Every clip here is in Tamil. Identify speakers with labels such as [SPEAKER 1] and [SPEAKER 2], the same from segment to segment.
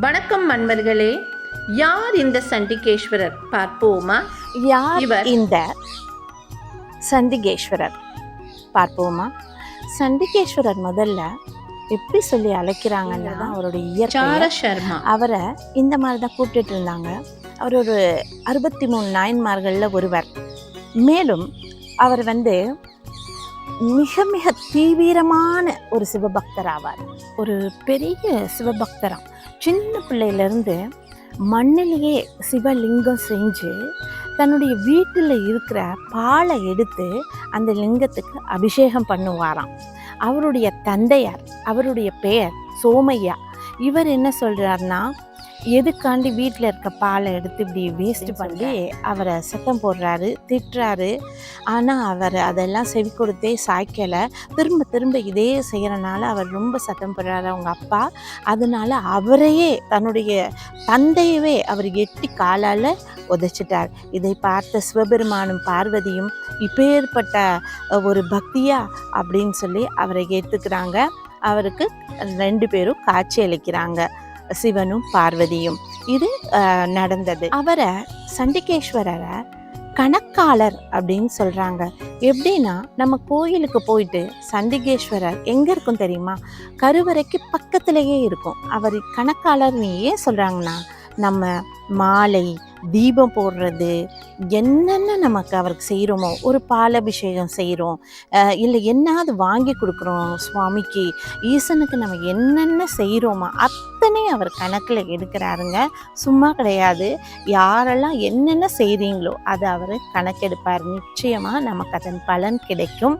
[SPEAKER 1] வணக்கம் மன்மர்களே யார் இந்த சண்டிகேஸ்வரர்? பார்ப்போமா?
[SPEAKER 2] யார்
[SPEAKER 1] இவர்.
[SPEAKER 2] இந்த சண்டிகேஸ்வரர்? பார்ப்போமா? சண்டிகேஸ்வரர் முதல்ல எப்படி சொல்லி அழைக்கிறாங்கன்னா அவருடைய இயற்கை
[SPEAKER 1] சர்மா.
[SPEAKER 2] அவரை இந்த மாதிரி தான் கூப்பிட்டுட்டு இருந்தாங்க. அவர் ஒரு அறுபத்தி மூணு நாயன்மார்களில் ஒருவர். மேலும் அவர் வந்து மிக மிக தீவிரமான ஒரு சிவபக்தர் ஆவார். ஒரு பெரிய சிவபக்தராம். சின்ன பிள்ளையிலேருந்து மண்ணிலேயே சிவலிங்கம் செஞ்சு தன்னுடைய வீட்டில் இருக்கிற பாலை எடுத்து அந்த லிங்கத்துக்கு அபிஷேகம் பண்ணுவாராம். அவருடைய தந்தையார் அவருடைய பெயர் சோமையா. இவர் என்ன சொல்கிறார்னா எதுக்காண்டி வீட்டில் இருக்க பாலை எடுத்து இப்படி வேஸ்ட் பண்ணி அவரை சத்தம் போடுறாரு திட்டுறாரு. ஆனால் அவர் அதெல்லாம் செவி கொடுத்தே சாய்க்கலை. திரும்ப திரும்ப இதே செய்கிறனால அவர் ரொம்ப சத்தம் போடுறாரு அவங்க அப்பா. அதனால அவரையே தன்னுடைய தந்தையவே அவர் எட்டி காலால் உதைச்சிட்டார். இதை பார்த்த சிவபெருமானும் பார்வதியும் இப்பேற்பட்ட ஒரு பக்தியா அப்படின்னு சொல்லி அவரை ஏற்றுக்கிறாங்க அவருக்கு ரெண்டு பேரும் காட்சி அளிக்கிறாங்க. சிவனும் பார்வதியும். இது நடந்தது. அவரை சண்டிகேஸ்வரரை கணக்காளர் அப்படின்னு சொல்கிறாங்க எப்படின்னா நம்ம கோயிலுக்கு போயிட்டு சண்டிகேஸ்வரர் எங்கே இருக்கும் தெரியுமா? கருவறைக்கு பக்கத்திலேயே இருக்கும். அவர் கணக்காளர்னு ஏன் சொல்கிறாங்கன்னா நம்ம மாலை தீபம் போடுறது என்னென்ன நமக்கு அவருக்கு செய்கிறோமோ ஒரு பாலபிஷேகம் செய்கிறோம் இல்லை என்னாவது வாங்கி கொடுக்குறோம் சுவாமிக்கு ஈசனுக்கு நம்ம என்னென்ன செய்கிறோமோ அத்தனை அவர் கணக்கில் எடுக்கிறாருங்க. சும்மா கிடையாது. யாரெல்லாம் என்னென்ன செய்கிறீங்களோ அதை அவர் கணக்கெடுப்பார். நிச்சயமாக நமக்கு அதன் பலன் கிடைக்கும்.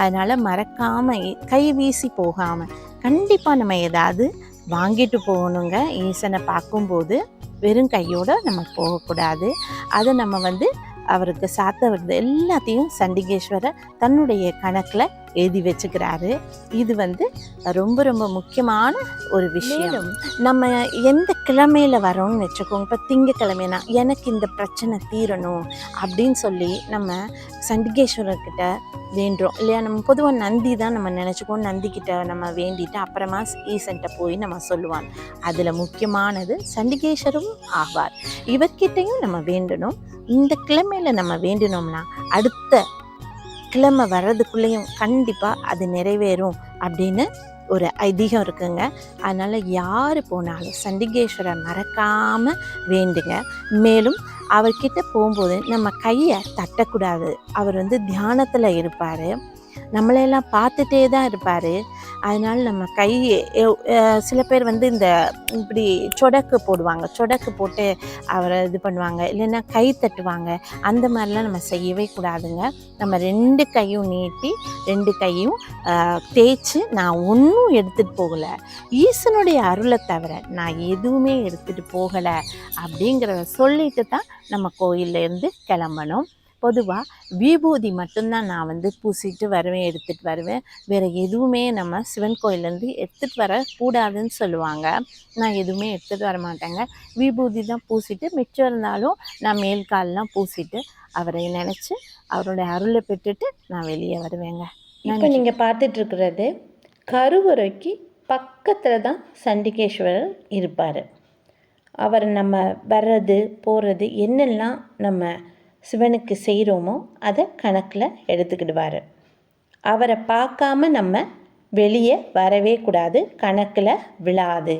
[SPEAKER 2] அதனால் மறக்காமல் கை வீசி போகாமல் கண்டிப்பாக நம்ம ஏதாவது வாங்கிட்டு போகணுங்க. ஈசனை பார்க்கும்போது வெறும் கையோடு நம்ம போகக்கூடாது. அதை நம்ம வந்து அவருக்கு சாத்த வந்து எல்லாத்தையும் சண்டிகேஸ்வரர் தன்னுடைய கணக்கில் எழுதி வச்சுக்கிறாரு. இது வந்து ரொம்ப ரொம்ப முக்கியமான ஒரு விஷயம். நம்ம எந்த கிழமையில வரோம்னு வச்சுக்கோங்க. இப்போ திங்கக்கிழமைனா எனக்கு இந்த பிரச்சனை தீரணும் அப்படின்னு சொல்லி நம்ம சண்டிகேஸ்வரர்கிட்ட வேண்டுறோம். இல்லையா? நம்ம பொதுவாக நந்தி தான் நம்ம நினச்சிக்கோம் நந்திக்கிட்ட நம்ம வேண்டிட்டு அப்புறமா ஈசன்ட்ட போய் நம்ம சொல்லுவான் அதில் முக்கியமானது சண்டிகேஸ்வரும் ஆவார். இவர்கிட்டையும் நம்ம வேண்டணும். இந்த கிழமையில நம்ம வேண்டினோம்னா அடுத்த கிழமை வர்றதுக்குள்ளேயும் கண்டிப்பாக அது நிறைவேறும் அப்படின்னு ஒரு ஐதீகம் இருக்குங்க. அதனால் யார் போனாலும் சண்டிகேஸ்வரை மறக்காமல் வேண்டுங்க. மேலும் அவர்கிட்ட போகும்போது நம்ம கையை தட்டக்கூடாது. அவர் வந்து தியானத்தில் இருப்பார். நம்மளையெல்லாம் பார்த்துட்டே தான் இருப்பார். அதனால் நம்ம கை சில பேர் வந்து இந்த இப்படி சொடக்கு போடுவாங்க. சொடக்கு போட்டு அவரை இது பண்ணுவாங்க. இல்லைன்னா கை தட்டுவாங்க. அந்த மாதிரிலாம் நம்ம செய்யவே கூடாதுங்க. நம்ம ரெண்டு கையும் நீட்டி ரெண்டு கையும் தேய்ச்சி நான் ஒன்றும் எடுத்துகிட்டு போகலை. ஈசனுடைய அருளை தவிர நான் எதுவுமே எடுத்துகிட்டு போகலை. அப்படிங்கிறத சொல்லிட்டு தான் நம்ம கோயிலேருந்து கிளம்பணும். பொதுவாக விபூதி மட்டும்தான் நான் வந்து பூசிட்டு வருவேன் எடுத்துகிட்டு வருவேன். வேறு எதுவுமே நம்ம சிவன் கோயிலேருந்து எடுத்துகிட்டு வரக்கூடாதுன்னு சொல்லுவாங்க. நான் எதுவுமே எடுத்துகிட்டு வர மாட்டேங்க. விபூதி தான் பூசிட்டு மிச்சம் இருந்தாலும் நான் மேல் கால்லாம் பூசிட்டு அவரை நினச்சி அவருடைய அருளை பெற்றுட்டு நான் வெளியே வருவேங்க.
[SPEAKER 1] இப்போ நீங்கள் பார்த்துட்டு இருக்கிறது கருவறைக்கு பக்கத்தில் தான் சண்டிகேஸ்வரர் இருப்பார். அவர் நம்ம வர்றது போகிறது என்னெல்லாம் நம்ம சிவனுக்கு செய்கிறோமோ அதை கணக்கில் எடுத்துக்கிடுவார். அவரை பார்க்காம நம்ம வெளியே வரவே கூடாது கணக்கில் விழாது.